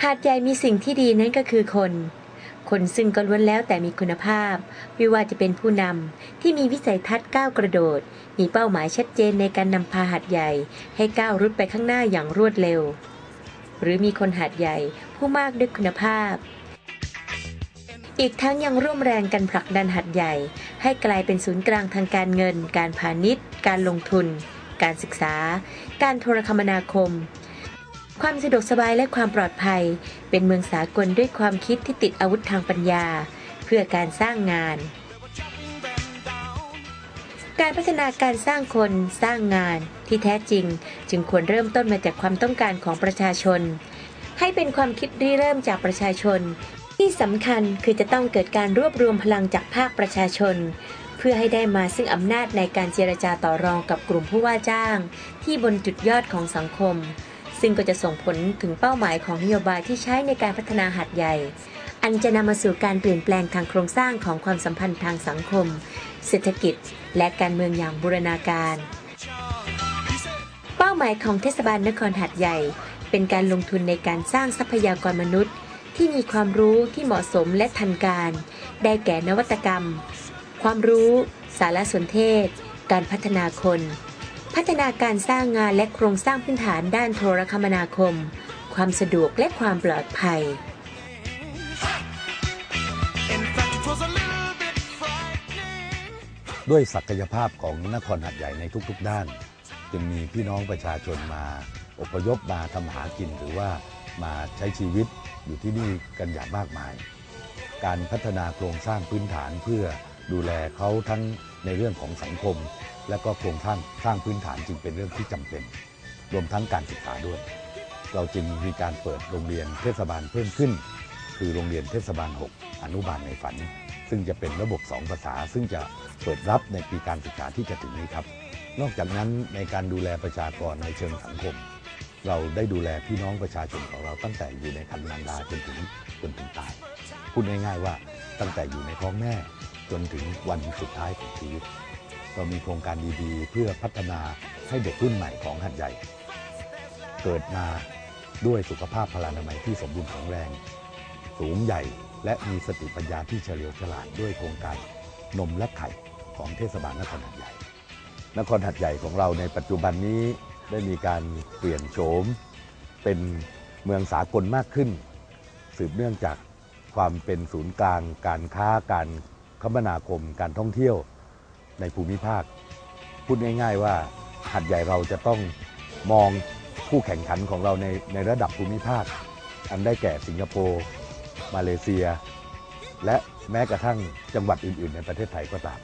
หาดใหญ่มีสิ่งที่ดีนั่นก็คือคน คนซึ่งก็ล้วนแล้วแต่มีคุณภาพ ไม่ว่าจะเป็นผู้นำที่มีวิสัยทัศน์ก้าวกระโดด มีเป้าหมายชัดเจนในการนำพาหาดใหญ่ ให้ก้าวรุดไปข้างหน้าอย่างรวดเร็ว หรือมีคนหาดใหญ่ผู้มากด้วยคุณภาพ อีกทั้งยังร่วมแรงกันผลักดันหัดใหญ่ ให้กลายเป็นศูนย์กลางทางการเงิน การพาณิชย์ การลงทุน การศึกษา การโทรคมนาคม ความสะดวกสบายและความปลอดภัย เป็นเมืองสากลด้วยความคิดที่ติดอาวุธทางปัญญา เพื่อการสร้างงาน การพัฒนาการสร้างคนสร้างงานที่แท้จริง จึงควรเริ่มต้นมาจากความต้องการของประชาชน ให้เป็นความคิดริเริ่มจากประชาชน ที่สำคัญคือจะต้องเกิดการรวบรวมพลังจากภาคประชาชน เพื่อให้ได้มาซึ่งอำนาจในการเจรจาต่อรองกับกลุ่มผู้ว่าจ้าง ที่บนจุดยอดของสังคม ซึ่งก็จะส่งผลถึงเป้าหมายของนโยบายที่ใช้ในการพัฒนาหัดใหญ่ อันจะนำมาสู่การเปลี่ยนแปลงทางโครงสร้างของความสัมพันธ์ทางสังคม เศรษฐกิจ และการเมืองอย่างบูรณาการ เป้าหมายของเทศบาลนครหัดใหญ่ เป็นการลงทุนในการสร้างทรัพยากรมนุษย์ ที่มีความรู้ที่เหมาะสมและทันการ ได้แก่นวัตกรรม ความรู้ สารสนเทศ การพัฒนาคน พัฒนาการสร้างงานและโครงสร้างพื้นฐานด้านโทรคมนาคม ความสะดวกและความปลอดภัย In fact, it was a little bit frightening. ด้วยศักยภาพของนครหัดใหญ่ในทุกๆด้าน จึงมีพี่น้องประชาชนมา อพยพมาทำหากินหรือว่ามาใช้ชีวิตอยู่ที่นี่กันอย่างมากมาย การพัฒนาโครงสร้างพื้นฐานเพื่อ ดูแลเขาทั้งในเรื่องของสังคม และก็โครงสร้างสร้างพื้นฐานจึงเป็นเรื่องที่จำเป็น รวมทั้งการศึกษาด้วย เราจึงมีการเปิดโรงเรียนเทศบาลเพิ่มขึ้น คือโรงเรียนเทศบาล 6 อนุบาลในฝัน ซึ่งจะเป็นระบบ 2 ภาษา ซึ่งจะเปิดรับในปีการศึกษาที่จะถึงนี้ครับ นอกจากนั้นในการดูแลประชากรในเชิงสังคม เราได้ดูแลพี่น้องประชาชนของเราตั้งแต่อยู่ในคันมารดาจนถึงจนถึงตายพูดง่ายๆว่าตั้งแต่อยู่ในท้องแม่ จนถึงวันสุดท้ายของชีวิตเรามีโครงการดีๆ เพื่อพัฒนาให้เด็กรุ่นใหม่ของหัดใหญ่ เกิดมาด้วยสุขภาพพลานามัยที่สมบูรณ์แข็งแรง สูงใหญ่และมีสติปัญญาที่เฉลียวฉลาดด้วยโครงการนมและไข่ของเทศบาลนครหัดใหญ่ นครหัดใหญ่ของเราในปัจจุบันนี้ได้มีการเปลี่ยนโฉม เป็นเมืองสากลมากขึ้น สืบเนื่องจากความเป็นศูนย์กลาง การค้าการ คมนาคมการท่องเที่ยวในภูมิภาค พูดง่าย ๆ ว่าหัดใหญ่เราจะต้องมองผู้แข่งขันของเราในในระดับภูมิภาค อันได้แก่สิงคโปร์ มาเลเซีย และแม้กระทั่งจังหวัดอื่น ๆ ในประเทศไทยก็ตาม